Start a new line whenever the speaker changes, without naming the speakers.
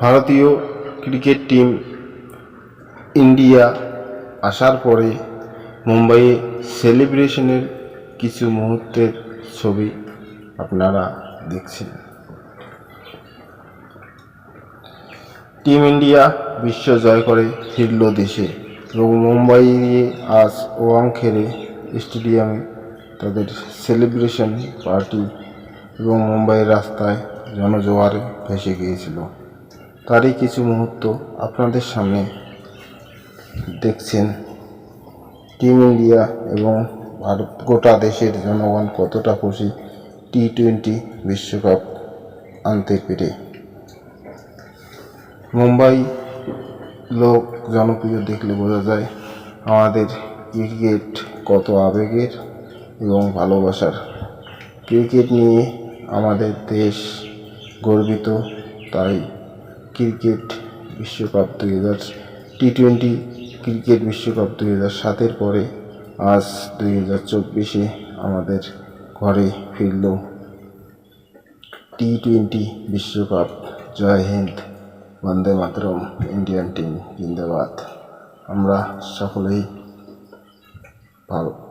ভারতীয় cricket team India আসার পরে মুম্বাইয়ে সেলিব্রেশনের কিছু মুহূর্তের ছবি আপনারা দেখছেন। টিম ইন্ডিয়া বিশ্ব জয় করে, ফিরল দেশে। এবং মুম্বাইয়ে আজ ওয়াংখেড়ে স্টেডিয়ামে তাদের সেলিব্রেশন পার্টি এবং মুম্বাইয়ের রাস্তায় জনজোয়ারে ভেসে গিয়েছিল। তারই কিছু মুহূর্ত আপনাদের সামনে দেখছেন। টিম ইন্ডিয়া এবং ভারত গোটা দেশের জনগণ কতটা খুশি টি টোয়েন্টি বিশ্বকাপ আনতে পেরে। মুম্বাই লোক জনপ্রিয় দেখলে বোঝা যায় আমাদের ক্রিকেট কত আবেগের এবং ভালোবাসার। ক্রিকেট নিয়ে আমাদের দেশ গর্বিত, তাই ক্রিকেট বিশ্বকাপ দুই হাজার টি টোয়েন্টি ক্রিকেট বিশ্বকাপ দুই হাজার সাতের পরে আজ দুই হাজার চব্বিশে আমাদের ঘরে ফিরল টি টোয়েন্টি বিশ্বকাপ। জয় হিন্দ, বন্দে মাতরম, ইন্ডিয়ান টিম, জিন্দাবাদ। আমরা সকলেই ভালো